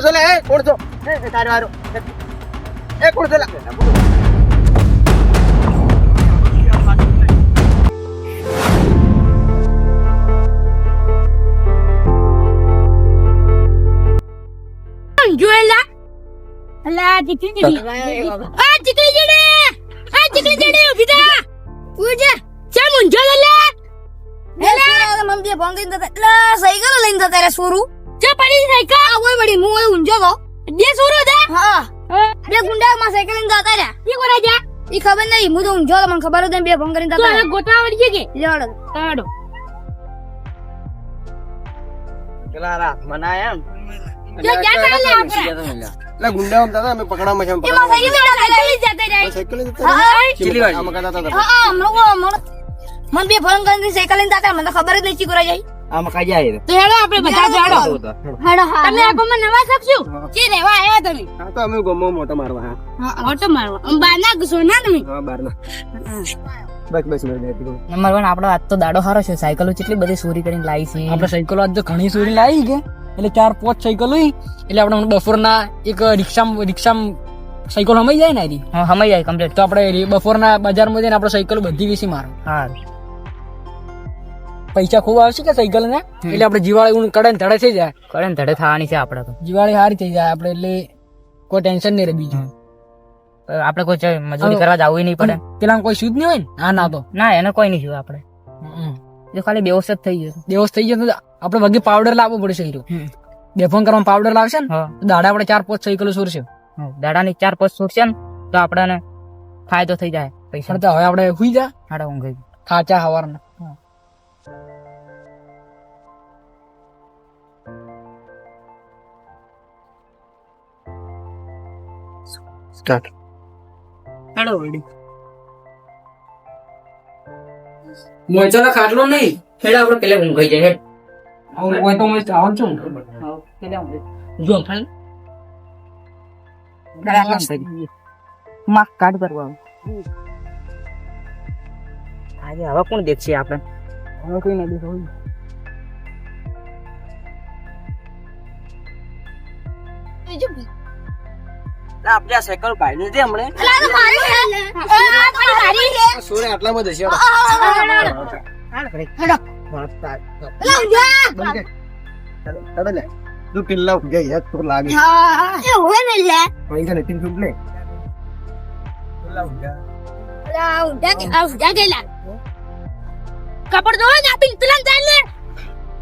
કોણ છો લે એ કોણ છો એ તારો હારો. એ કોણ છો લે. જોયેલા? અલા દીકરી દીકરી આ દીકરી જેડે. આ દીકરી જેડે ઊભી થા ઉજે ચા મુંજો લલા એલા મમ્મી ફોન કરીને જતા સાયકલ લઈને જતા રે સોરું. ચા પડી સાયકલ આ ઓય વડી હું ઓય ઊંઝો તો બે સુરો દે. હા. બે ગુંડા માં સાયકલ લઈને જતા રહ્યા ઈ કોરા જા ઈ ખબર નહીં હું તો ઊંઝો તો મને ખબર હતી બે ફોન કરીને તો જતા હવે ગોટા વળી કે રહ્યા તાડો પેલા રા મનાયા એમ. જો જા ચાલે આપણે? એટલે ગુંડા આમ દાદા અમે પકડામાં છે એમાં સાયકલ જતા જાય સાયકલ હા ચીલી વાળી આમાં કદાતા હતા હા મને બે ફોન કરીને સાયકલ લઈને જતા મને ખબર જ નહીં ચીકુરા જાય. આમાં કાઈ જાય. તો હેડો આપણે બધા જાડો હેડો. હા તમે આ ગોમાં નવા શકશો કે રેવા આવ્યા તમે. હા તો અમે ગોમો મોટો મારવા હા. મોટો મારવા. આમ બહાર ના ઘુસો ના તમે? હા બાર ના. બસ બસ નંબર વન આપણો આજ તો દાડો સારો છે. સાયકલો કેટલી બધી ચોરી કરીને લાવી છે. આપણે સાયકલો આજ તો ઘણી ચોરી લાવી કે એટલે ચાર પાંચ સાયકલો. એટલે આપણે બપોરના એક રિક્ષામાં રિક્ષામાં સાયકલ હમાઈ જાય ને હમાઈ જાય કમ્પ્લીટ તો આપણે બપોરના બજારમાં જઈને આપણે સાયકલ બધી વેચી મારો હા. પૈસા ખૂબ આવશે કે સાયકલ ને એટલે આપણે જીવાળી ઊન કડે ને ધડે થઈ જાય. કરે ધડે થવાની છે આપણે તો. જીવાળી સારી થઈ જાય આપણે એટલે કોઈ ટેન્શન નહીં રહે બીજું. આપડે આપણે કોઈ મજૂરી કરવા જવું નહીં પડે. પેલા કોઈ શુદ્ધ નહીં હોય ને? હા ના તો. ના એને કોઈ નહીં જોયું આપણે. જો ખાલી બેહોશ જ થઈ ગયો. દિવસ થઈ ગયો તો આપણે વગે પાવડર લાવવો પડશે હીરો. બેફોન કરવામાં પાવડર લાવશે ને દાડા આપણે ચાર પાંચ સાયકલો ચોરશે હા. દાડાની ચાર પાંચ છૂટશે ને તો આપણને ફાયદો થઈ જાય પૈસા. હવે આપણે હુઈ જા. હાડા ઊંઘ ખાચા હવારના. સ્ટાર્ટ હાડો વળી. મોચો ખાટલો નહીં. હેડ આપણે પેલે ઊંઘ જાય હેડ. હોય તો હું આવવાનું છું. જો ફાઈનમાં કાઢ કરવા આજે હવે કોણ દેખશે આપણે? હવે કોઈ ના દેખાય આપણે આ સાયકલ પાડી દે હમણે. સોરે આટલામાં જ હશે હેડો. અલા ઊંઝા હેડો લે. તું યાર લાગે. એ હોય ને લે. પૈસા નથી કે કપડ દો ને ચાલ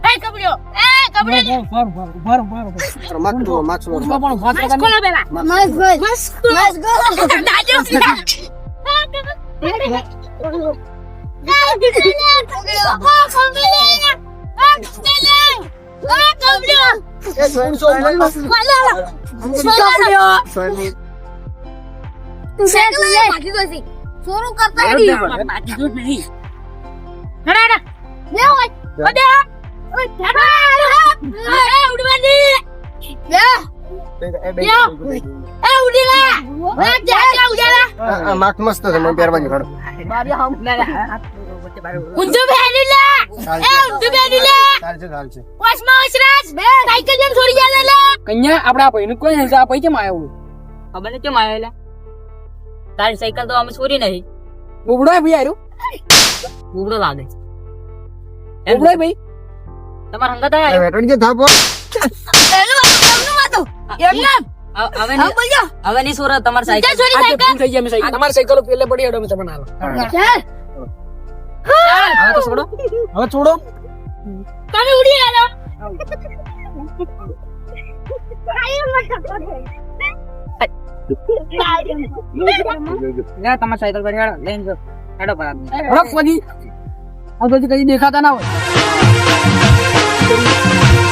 એ કપડ્યો એ કપડ્યો માક તો માક તો માસ્ક ખોલો પેલા. મસ્ત ગોલ માસ્ક મસ્ત ગોલ દાજો. એ સોન સોન સોની સાયકલ લે બાકી કોઈ સોરું કરતા હેડી. લે હોય લે માક મસ્ત છે મને પહેરવાની ખડો ઊંધું પહેરેલા એ ઊંધું પહેરેલા ચાલશે ચાલશે વાસમાં વસરાજ સાયકલ જેમ છોડી લે કન્યા કોઈ નહીં આ ભાઈ કેમ આવ્યો ખબર નહીં કેમ તારી સાયકલ તો અમે છોરી નહીં ઉબડો ભાઈ આર્યો ઉગડો લાગે. ઉબડો ભાઈ. તમારા હંગત આયા વેટણ કે થાપો? હવે ની- હવે ની સુરત તમારી સાયકલ. છોડી સાયકલ? થઈ ગયા અમે સાયકલ તમારી સાયકલ પેલે પડી હડો મે તમને હાલો. હવે તો છોડો. હવે છોડો. તમે ઉડી આલો સાયકલ પર હેડો લઈને હેડો પર આદમી. હડક પછી. આ પછી કઈ દેખાતા ના હોય. Thank you.